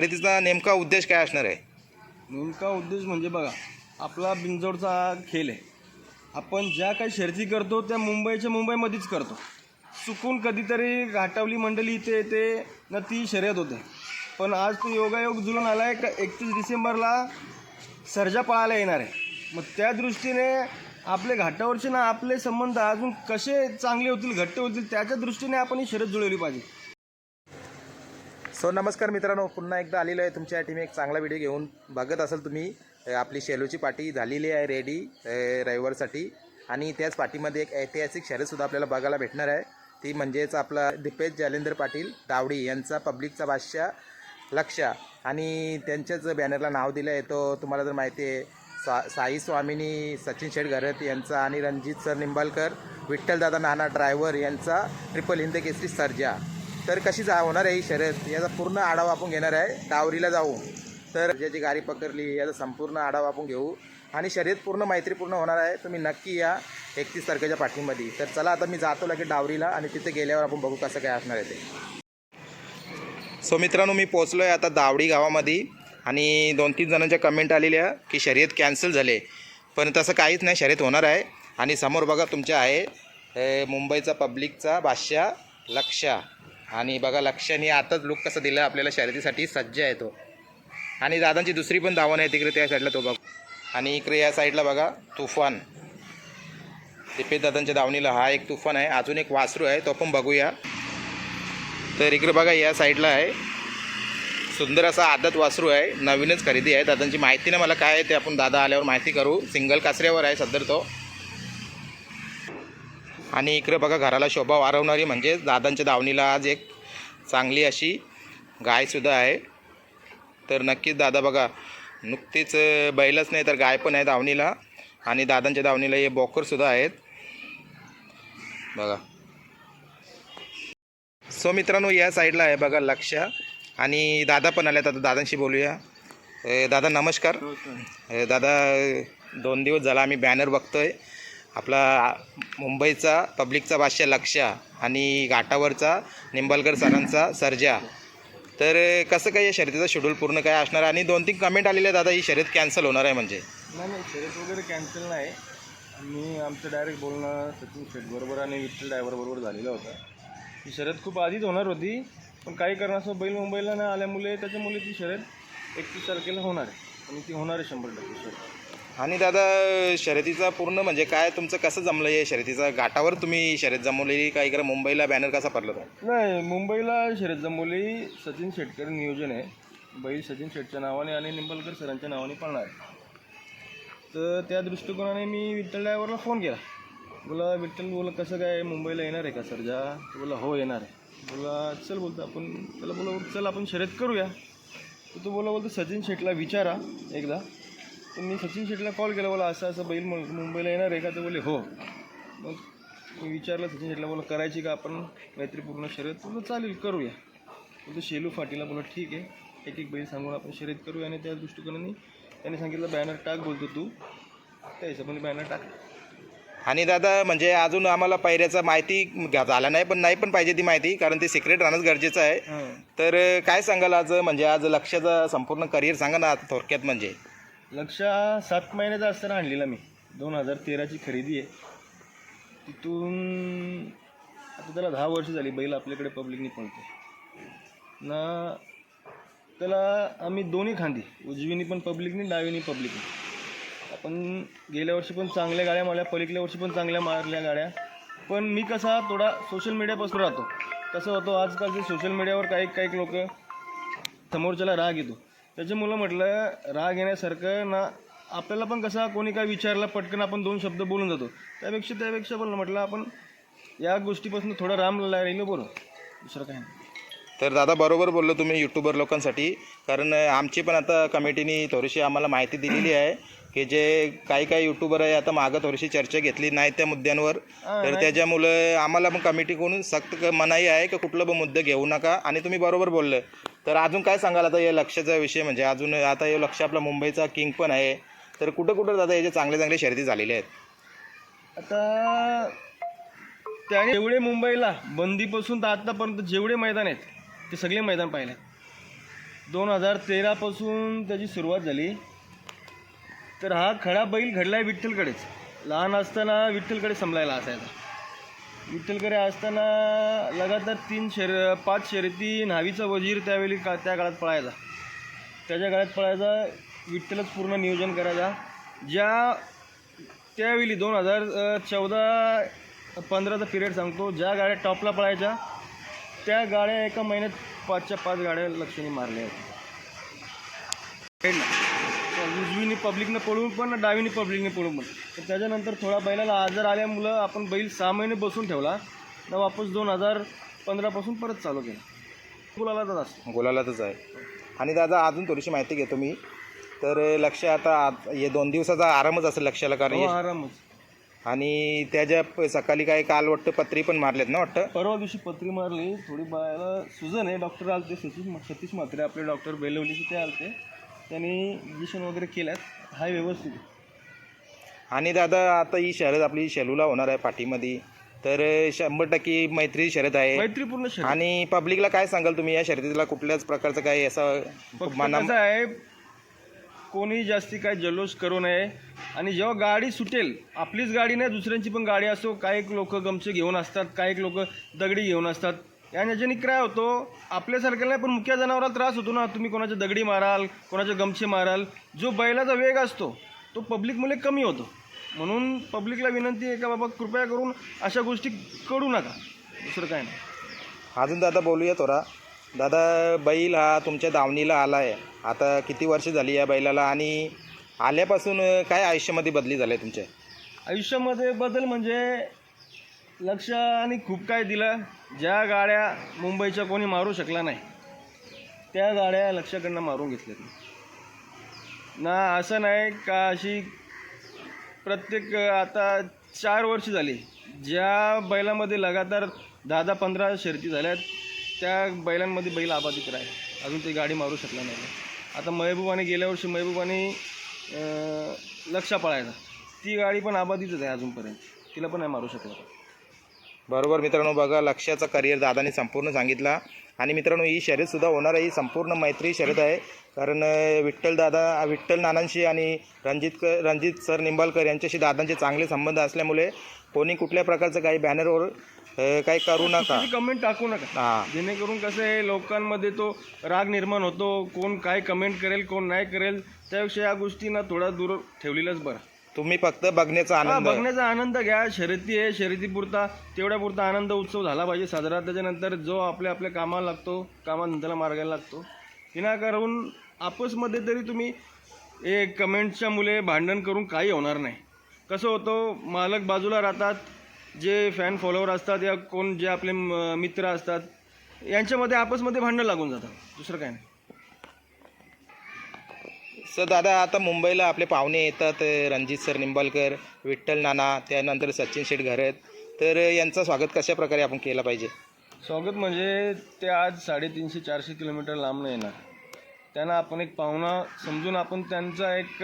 खरेदीचा नेमका उद्देश काय असणार आहे? नेमका उद्देश म्हणजे बघा आपला बिंजोडचा हा खेळ आहे. आपण ज्या काही शर्ती करतो त्या मुंबईच्या मुंबईमध्येच करतो. चुकून कधीतरी घाटावली मंडळी इथे येते ना ती शर्यत होते. पण आज तो योगायोग जुलून आला आहे का एकतीस डिसेंबरला सर्जा पळायला येणार आहे. मग त्या दृष्टीने आपले घाटावरचे ना आपले संबंध अजून कसे चांगले होतील घट्ट होतील त्याच्या दृष्टीने आपण ही शर्यत जुळवली पाहिजे. सो नमस्कार मित्रांनो पुन्हा एकदा आलेलो आहे तुमच्या टीम एक चांगला व्हिडिओ घेऊन. बघत असाल तुम्ही आपली शेलूची पाटी झालेली आहे रेडी रविवारसाठी. आणि त्याच पाठीमध्ये एक ऐतिहासिक शर्यतसुद्धा आपल्याला बघायला भेटणार आहे. ती म्हणजेच आपला दिपेज जालेंद्र पाटील दावडी यांचा पब्लिकचा बादशाह लक्ष आणि त्यांच्याच बॅनरला नाव दिलं आहे. तो तुम्हाला जर माहिती आहे सा साई स्वामिनी सचिन शेठ घरत यांचा आणि रणजित सर निंबालकर विठ्ठलदादा नाना ड्रायव्हर यांचा ट्रिपल हिंद केसरी सर्जा. तर कशी जा होणार आहे ही शर्यत? याचा पूर्ण आढावा आपण घेणार आहे. डावरीला जाऊन तर ज्याची गाडी पकडली. याचा संपूर्ण आढावा आपण घेऊ. आणि शर्यत पूर्ण मैत्रीपूर्ण होणार आहे. तुम्ही नक्की या एकतीस तारखेच्या पाठीमध्ये. तर चला आता मी जातो लगेच डावरीला आणि तिथे गेल्यावर आपण बघू कसं काय असणार आहे ते. सो मित्रांनो मी पोचलो आहे आता दावडी गावामध्ये. आणि दोन तीन जणांच्या कमेंट आलेल्या की शर्यत कॅन्सल झाले. पण तसं काहीच नाही. शर्यत होणार आहे. आणि समोर बघा तुमच्या आहे मुंबईचा पब्लिकचा बादशाह लक्षा. आणि बघा लक्षाने आताच लुक कसं दिलं आपल्याला शर्यतीसाठी सज्ज आहे तो. आणि दादांची दुसरी पण धावण आहे तिकडे त्या साईडला तो बघ. आणि इकडे या साईडला बघा तुफान. दिपेश दादांच्या धावणीला हा एक तुफान आहे. अजून एक वासरू आहे तो पण बघूया. तर इकडे बघा या साईडला आहे. सुंदर असा आदत वासरू आहे नवीनच खरेदी आहे. दादांची माहिती ना मला काय आहे ते आपण दादा आल्यावर माहिती करू. सिंगल कासऱ्यावर आहे सदर तो. आणि इकडे बघा घराला शोभा वाढवणारी म्हणजे दादांच्या दावणीला आज एक चांगली अशी गायसुद्धा आहे. तर नक्कीच दादा बघा नुकतीच बैलच नाही तर गाय पण आहे दावणीला आणि दादांच्या दावणीला हे बॉकरसुद्धा आहेत. बघा. सो मित्रांनो या साईडला आहे बघा लक्ष आणि दादा पण आल्यात आता दादांशी बोलूया. दादा नमस्कार. दादा दोन दिवस झाला आम्ही बॅनर बघतोय. आपला मुंबईचा पब्लिकचा बादशाह लक्ष आणि घाटावरचा निंबालकर सरांचा सर्जा. तर कसं काय या शर्यतीचा शेड्यूल पूर्ण काय असणार? आहे? आणि दोन तीन कमेंट आलेले दादा ही शर्यत कॅन्सल होणार आहे म्हणजे. नाही नाही शर्यत वगैरे कॅन्सल नाही. मी आमचं डायरेक्ट बोलणं सचिन शेटबरोबर आणि विठ्ठल ड्रायव्हरबरोबर झालेलं होतं. ही शर्यत खूप आधीच होणार होती पण काही कारणास्तव बैल मुंबईला नाही आल्यामुळे त्याच्यामुळे ती शर्यत एकतीस तारखेला होणार आहे. आणि ती होणार आहे शंभर टक्के शर्यत. आणि दादा शर्यतीचा पूर्ण म्हणजे काय तुमचं कसं जमलं आहे शर्यतीचा? घाटावर तुम्ही शर्यत जमवलेली काय इकडे मुंबईला बॅनर कसा पडला होता नाही मुंबईला शर्यत जमवली सचिन शेटकर नियोजन आहे. बैल सचिन शेटच्या नावाने आणि निंबलकर सरांच्या नावाने पळणार आहे. तर त्या दृष्टिकोनाने मी विठ्ठल ड्रायव्हरला फोन केला. बोला विठ्ठल बोला कसं काय मुंबईला येणार आहे का सरजा बोला हो येणार आहे. बोला चल बोलतो आपण. त्याला बोला चल आपण शर्यत करूया. तर तो बोला बोलतो सचिन शेटला विचारा एकदा. तर मी सचिन शेटला कॉल केला बोला असं असं बैल मुंबईला येणार आहे का? ते बोले हो. मग मी विचारलं सचिन शेटला बोला करायची का आपण? मैत्रीपूर्ण शर्यत? बोललो चालेल करूया. बोलतो शेलू फाटीला बोला ठीक आहे. एक एक बैल सांगून आपण शर्यत करूया आणि त्या दृष्टिकोनाने त्याने सांगितलं बॅनर टाक बोलतो तू. त्या हिशोबाने बॅनर टाक. आणि दादा म्हणजे अजून आम्हाला पैऱ्याचा माहिती झाला नाही पण नाही पण पाहिजे ती माहिती कारण ते सिक्रेट राहणंच गरजेचं आहे. तर काय सांगाल आज? म्हणजे आज लक्षाचं संपूर्ण करिअर सांगा ना आता थोडक्यात म्हणजे. लक्षा सात महिन्याचा असताना आणलेला मी. दोन हजार तेराची खरेदी आहे. तिथून आता त्याला दहा वर्ष झाली बैल आपल्याकडे पब्लिकनी पळते ना त्याला आम्ही दोन्ही खांदी उजवीनी पण पब्लिकनी डावीनी पब्लिकनी आपण गेल्या वर्षी पण चांगल्या गाड्या मारल्या पलीकडल्या वर्षी पण चांगल्या मारल्या गाड्या. पण मी कसा थोडा सोशल मीडियापासून राहतो. कसं होतो आजकालचे सोशल मीडियावर काही काही लोक समोरच्याला राग येतो. त्याच्यामुळं म्हटलं राग येण्यासारखं ना. आपल्याला पण कसा कोणी काय विचारलं पटकन आपण दोन शब्द बोलून जातो. त्यापेक्षा त्यापेक्षा बोलणं म्हटलं आपण या गोष्टीपासून थोडं राम राहिलं बोलू. दुसरं काय नाही. तर दादा बरोबर बोललो तुम्ही यूट्यूबर लोकांसाठी. कारण आमची पण आता कमिटीने थोडीशी आम्हाला माहिती दिलेली आहे की जे काही काही यूट्यूबर आहे आता मागं थोडीशी चर्चा घेतली नाही त्या मुद्द्यांवर. तर त्याच्यामुळं आम्हाला पण कमिटीकडून सक्त मनाई आहे की कुठलं पण मुद्दे घेऊ नका. आणि तुम्ही बरोबर बोलले. तर अजून काय सांगाल? आता या लक्षाचा विषय म्हणजे अजून आता हे लक्ष आपला मुंबईचा किंग पण आहे. तर कुठं कुठं दादा याचे चांगले चांगले शर्यती झालेले आहेत? आता त्याने जेवढे मुंबईला बंदीपासून तर आतापर्यंत जेवढे मैदान आहेत ते सगळे मैदान पाहिले. दोन हजार तेरापासून त्याची सुरुवात झाली. तर हा खडा बैल घडला आहे विठ्ठलकडेच. लहान असताना विठ्ठलकडे समलायला असायचा. विठ्ठलकडे असताना लगातार तीन शर पाच शर्यती न्हावीचा वजीर त्यावेळी का त्या काळात पळायचा. त्याच्या काळात पळायचा विठ्ठलच पूर्ण नियोजन करायचा. ज्या त्यावेळी दोन हजार चौदा पंधराचा पिरियड सांगतो ज्या गाड्या टॉपला पळायच्या त्या गाड्या एका महिन्यात पाचच्या पाच गाड्या लक्षणी मारल्या आहेत पब्लिकनं पळून पण डावीने पब्लिकने पळून पण. तर त्याच्यानंतर थोडा बैलाला आजार आल्यामुळं आपण बैल सहा महिने बसून ठेवला. तर वापस दोन हजार पंधरापासून परत चालू केला. तर असतो. गुलालातच आहे. आणि दादा अजून थोडीशी माहिती घेतो मी. तर लक्ष आता आत- हे दोन दिवसाचा आरामच असेल लक्षाला कारण हो हे- आरामच. आणि त्याच्या प- सकाळी काय काल वाटतं पत्री पण मारलेत ना वाटतं? परवा दिवशी पत्री मारली. थोडी बायाला सुजन आहे. डॉक्टर आलते सतीश सतीश म्हात्रे आपले डॉक्टर बेलवलीचे ते आलते. त्यांनी इंजेक्शन वगैरे केल्यात. हाय व्यवस्थित आहे. आणि दादा आता ही शर्यत आपली शेलूला होणार आहे पाठीमध्ये. तर शंभर टक्के मैत्री शर्यत आहे. मैत्रीपूर्ण शरीर आणि पब्लिकला काय सांगाल तुम्ही? या शर्यतीला कुठल्याच प्रकारचं काही असं फक्त मना कसं आहे कोणी जास्ती काय जल्लोष करू नये. आणि जेव्हा गाडी सुटेल आपलीच गाडी नाही दुसऱ्यांची पण गाडी असो काही लोक गमचे घेऊन असतात काही लोक दगडी घेऊन असतात. या याच्याने काय होतो? आपल्यासारख्याला नाही पण मुख्य जनावराला त्रास होतो ना. तुम्ही कोणाच्या दगडी माराल कोणाचे गमछे माराल जो बैलाचा वेग असतो तो पब्लिकमुळे कमी होतो. म्हणून पब्लिकला विनंती आहे का बाबा कृपया करून अशा गोष्टी करू नका. दुसरं काय नाही. अजून दादा बोलूया थोडा. दादा बैल हा तुमच्या दावणीला आला आहे आता किती वर्ष झाली या बैलाला आणि आल्यापासून काय आयुष्यामध्ये बदली झाले तुमच्या? आयुष्यामध्ये बदल म्हणजे लक्ष आणि खूप काय दिलं. ज्या गाड्या मुंबईच्या कोणी मारू शकला नाही त्या गाड्या लक्षाकडनं मारून घेतल्यात. ना असं नाही का अशी प्रत्येक आता चार वर्ष झाली ज्या बैलामध्ये लगातार दहा दहा पंधरा शर्ती झाल्यात त्या बैलांमध्ये बैल आबाधित राहील. अजून ती गाडी मारू शकला नाही. आता महबूबाने गेल्या वर्षी महबूबाने लक्ष पळायचा ती गाडी पण आबाधितच आहे अजूनपर्यंत. तिला पण नाही मारू शकला. बरोबर मित्रांनो बघा लक्ष्याचा करिअर दादाने संपूर्ण सांगितला. आणि मित्रांनो ही शर्यतसुद्धा होणार आहे. ही संपूर्ण मैत्री शर्यत आहे. कारण विठ्ठल दादा विठ्ठल नानांशी आणि रणजित क रणजित सर निंबाळकर यांच्याशी दादांचे चांगले संबंध असल्यामुळे कोणी कुठल्या प्रकारचं काही बॅनरवर काही करू नका. कमेंट टाकू नका. हां. जेणेकरून कसं आहे लोकांमध्ये तो राग निर्माण होतो. कोण काय कमेंट करेल कोण नाही करेल त्यापेक्षा या गोष्टींना थोडा दूर ठेवलेलंच बरं. तुम्ही फक्त बघण्याचा हा, आनंद. बघण्याचा आनंद घ्या. शर्यती आहे शर्यतीपुरता तेवढ्या पुरता आनंद उत्सव झाला पाहिजे. साजरा त्याच्यानंतर जो आपल्या आपल्या कामाला लागतो कामानंतरला मार्गाला लागतो. विनाकारण आपसमध्ये तरी तुम्ही एक कमेंटच्या मुले भांडण करून काही होणार नाही. कसं होतं मालक बाजूला राहतात जे फॅन फॉलोवर असतात या कोण जे आपले म- मित्र असतात यांच्यामध्ये आपसमध्ये भांडणं लागून जातात. दुसरं काय नाही. सर दादा आता मुंबईला आपले पाहुणे येतात रणजित सर निंबाळकर विठ्ठल नाना त्यानंतर सचिन शेठ घरत. तर यांचं स्वागत कशा प्रकारे आपण केलं पाहिजे? स्वागत म्हणजे ते आज साडेतीनशे चारशे किलोमीटर लांब नाही येणार. त्यांना आपण एक पाहुणा समजून आपण त्यांचा एक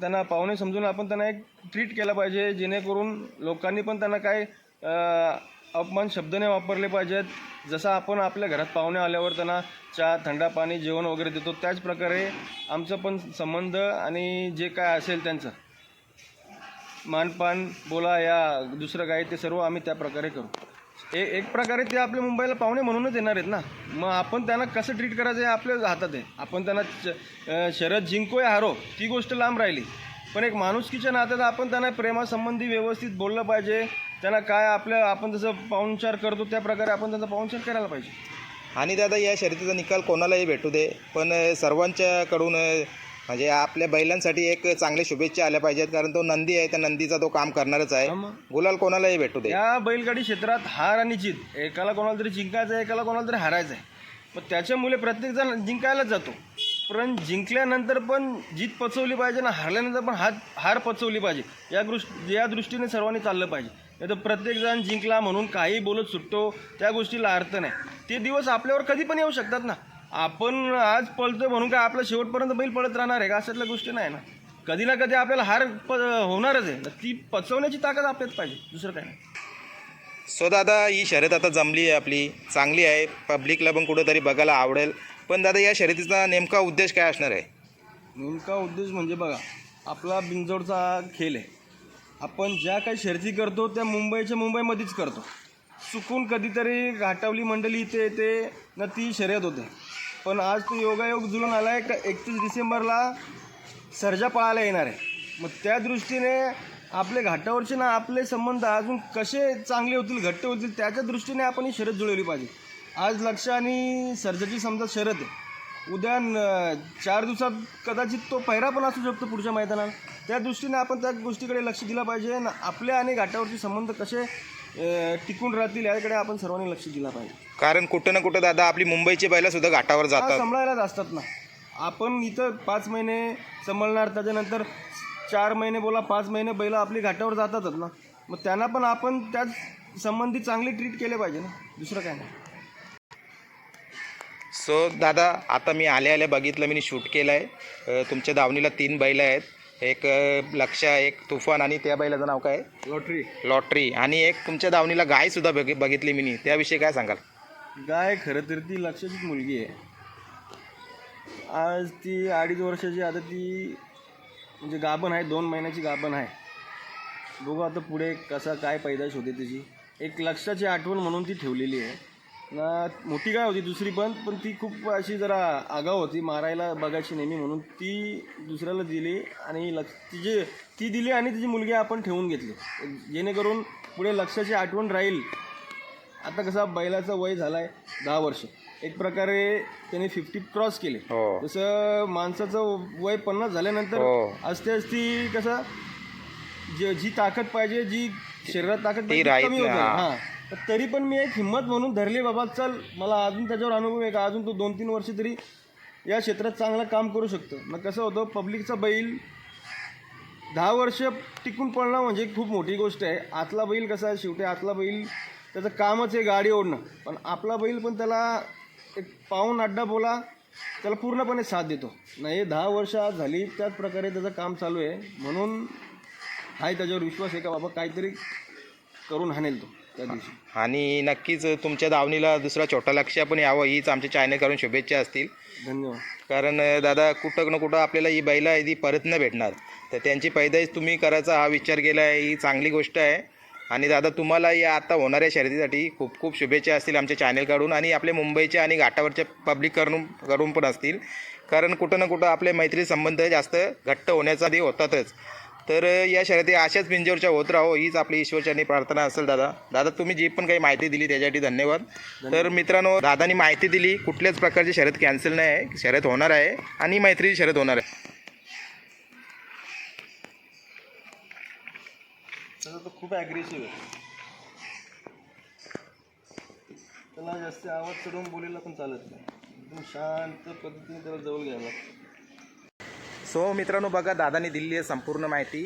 त्यांना पाहुणे समजून आपण त्यांना एक ट्रीट केला पाहिजे जेणेकरून लोकांनी पण त्यांना काय अपमान शब्द नाही वापरले पाहिजेत. जसं आपण आपल्या घरात पाहुणे आल्यावर त्यांना चहा थंडा पाणी जेवण वगैरे देतो त्याचप्रकारे आमचं पण संबंध आणि जे काय असेल त्यांचं. मानपान बोला या दुसरं काय ते सर्व आम्ही त्या प्रकारे करू. ए एक प्रकारे ते आपल्या मुंबईला पाहुणे म्हणूनच येणार आहेत ना. मग आपण त्यांना कसं ट्रीट करायचं हे आपल्या हातात आहे. आपण त्यांना च- शरद जिंको या हारो ती गोष्ट लांब राहिली. पण एक माणुसकीच्या नात्यात आपण त्यांना प्रेमासंबंधी व्यवस्थित बोललं पाहिजे. त्यांना काय आपल्या आपण जसं पाहुणचार करतो त्या प्रकारे आपण त्यांचा पाहुणचार करायला पाहिजे. आणि दादा या शर्यतीचा निकाल कोणालाही भेटू दे पण सर्वांच्याकडून म्हणजे आपल्या बैलांसाठी एक चांगल्या शुभेच्छा आल्या पाहिजेत कारण तो नंदी आहे त्या नंदीचा तो काम करणारच आहे. गुलाल कोणालाही भेटू दे. या बैलगाडी क्षेत्रात हार आणि जीत एकाला कोणाला तरी जिंकायचं आहे एकाला कोणाला तरी हारायचं आहे पण त्याच्यामुळे प्रत्येकजण जिंकायलाच जातो. पण जिंकल्यानंतर पण जीत पचवली पाहिजे ना हारल्यानंतर पण हात हार पचवली पाहिजे. या दृष्टी या दृष्टीने सर्वांनी चाललं पाहिजे. नाही तर प्रत्येकजण जिंकला म्हणून काही बोलत सुटतो. त्या गोष्टीला अर्थ नाही. ते दिवस आपल्यावर कधी पण येऊ शकतात ना. आपण आज पळतोय म्हणून काय आपलं शेवटपर्यंत बैल पळत राहणार आहे का? अशातल्या गोष्टी नाही ना. कधी ना कधी आपल्याला हार प होणारच आहे. ती पचवण्याची ताकद आपल्यात पाहिजे. दुसरं काय नाही. सो दादा ही शर्यत आता जमली आहे आपली. चांगली आहे. पब्लिकला पण कुठंतरी बघायला आवडेल. पण दादा या शर्यतीचा नेमका उद्देश काय असणार आहे? नेमका उद्देश म्हणजे बघा आपला बिंजोडचा हा खेळ आहे. आपण ज्या काही शर्यती करतो त्या मुंबईच्या मुंबईमध्येच करतो. चुकून कधीतरी घाटावली मंडळी इथे येते ना ती शर्यत होते. पण आज तो योगायोग जुळून आला आहे का एकतीस डिसेंबरला सर्जा पाळायला येणार आहे. मग त्या दृष्टीने आपले घाटावरचे ना आपले संबंध अजून कसे चांगले होतील घट्ट होतील त्याच्या दृष्टीने आपण ही शर्यत जुळवली पाहिजे. आज लक्ष आणि सर्जाची समजा शर्यत आहे. उद्या चार दिवसात कदाचित तो पहिरा पण असू शकतो पुढच्या मैदानात त्या दृष्टीने आपण त्या गोष्टीकडे लक्ष दिलं पाहिजे आणि आपले आणि घाटावरचे संबंध कसे टिकून राहतील याकडे आपण सर्वांनी लक्ष दिलं पाहिजे. कारण कुठं ना कुठं दादा आपली मुंबईची बैला सुद्धा घाटावर जातात. सांभाळायलाच असतात ना. आपण इथं पाच महिने सांभाळणार त्याच्यानंतर चार महिने बोला पाच महिने बैल आपली घाटावर जातातच ना. मग त्यांना पण आपण त्याच संबंधी चांगली ट्रीट केले पाहिजे ना. दुसरं काय नाही. सो दादा आता मी आल्या आल्या बघितलं मी शूट केलं आहे तुमच्या दावणीला तीन बैल आहेत. एक लक्षा एक तुफान आणि त्या बैलाचं नाव काय? लॉटरी. लॉटरी. आणि एक तुमच्या दावणीला गायसुद्धा बघ बघितली मी त्याविषयी काय सांगाल? गाय खरं तर ती लक्षाचीच मुलगी आहे. आज ती अडीच वर्षाची आता ती म्हणजे गाभण आहे दोन महिन्याची गाभण आहे. बघू आता पुढे कसा काय पैदाश होते त्याची एक लक्षाची आठवण म्हणून ती ठेवलेली आहे. ना मोठी गाय होती दुसरी पण पण ती खूप अशी जरा आगाव होती. मारायला बघायची नेहमी म्हणून ती दुसऱ्याला दिली आणि लक्ष तिची ती दिली आणि तिची मुलगी आपण ठेवून घेतली. जेणेकरून पुढे लक्षाची आठवण राहील. आता कसा बैलाचं वय झालाय दहा वर्ष. एक प्रकारे त्याने फिफ्टी क्रॉस केले. हो. जसं माणसाचं वय पन्नास झाल्यानंतर हो. असते असती कसं जे ताकद पाहिजे जी शरीरात ताकद पाहिजे कमी होत हा. तर तरी पण मी एक हिंमत म्हणून धरली बाबा चल मला अजून त्याच्यावर अनुभव आहे का? अजून तो दोन तीन वर्ष तरी या क्षेत्रात चांगलं काम करू शकतो. मग कसं होतं पब्लिकचा बैल दहा वर्ष टिकून पडणं म्हणजे खूप मोठी गोष्ट आहे. आतला बैल कसा आहे? शेवटी आतला बैल त्याचं कामच आहे गाडी ओढणं. पण आपला बैल पण त्याला एक पाऊन अड्डा बोला त्याला पूर्णपणे साथ देतो. नाही दहा वर्ष आज झाली त्याच प्रकारे त्याचं काम चालू आहे. म्हणून हाय त्याच्यावर विश्वास आहे का बाबा काहीतरी करून हाणेल तो. त्या दिवशी. आणि नक्कीच तुमच्या दावणीला दुसरा छोटा लक्ष पण यावं हीच आमच्या चॅनलकडून शुभेच्छा असतील. धन्यवाद. कारण दादा कुठं ना कुठं आपल्याला ही बैला आहे ती परत न भेटणार. तर त्यांची पैदाईश तुम्ही करायचा हा विचार केला आहे ही चांगली गोष्ट आहे. आणि दादा तुम्हाला या आता होणाऱ्या शर्यतीसाठी खूप खूप शुभेच्छा असतील आमच्या चॅनलकडून आणि आपल्या मुंबईच्या आणि घाटावरच्या पब्लिककडून कडून पण असतील. कारण कुठं ना कुठं आपले मैत्री संबंध जास्त घट्ट होण्याचा आधी होतातच. तर या शर्यती अशाच पिंजोरच्या होत राहो. हीच आपली ईश्वरच्यानी प्रार्थना असेल दादा. दादा तुम्ही जी पण काही माहिती दिली त्याच्यासाठी धन्यवाद. तर मित्रांनो दादानी माहिती दिली कुठल्याच प्रकारची शर्यत कॅन्सल नाही आहे. शर्यत होणार आहे आणि मैत्रीची शर्यत होणार आहे. खूप ॲग्रेसिव्ह आहे. त्याला जास्त आवाज चढवून बोलायला पण चालत नाही. एकदम शांत पद्धतीने त्याला जवळ घ्यायला. सो मित्रांनो बघा दादाने दिलेली आहे संपूर्ण माहिती.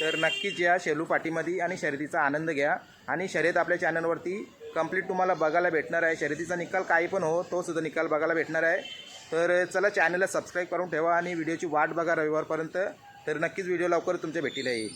तर नक्कीच या शेलू पाठीमध्ये आणि शर्यतीचा आनंद घ्या. आणि शर्यत आपल्या चॅनलवरती कंप्लीट तुम्हाला बघायला भेटणार आहे. शर्यतीचा निकाल काही पण हो तो सुद्धा निकाल बघायला भेटणार आहे. तर चला चॅनलला सबस्क्राईब करून ठेवा आणि व्हिडिओची वाट बघा रविवारपर्यंत. तर नक्कीच व्हिडिओ लवकर तुमच्या भेटीला येईल.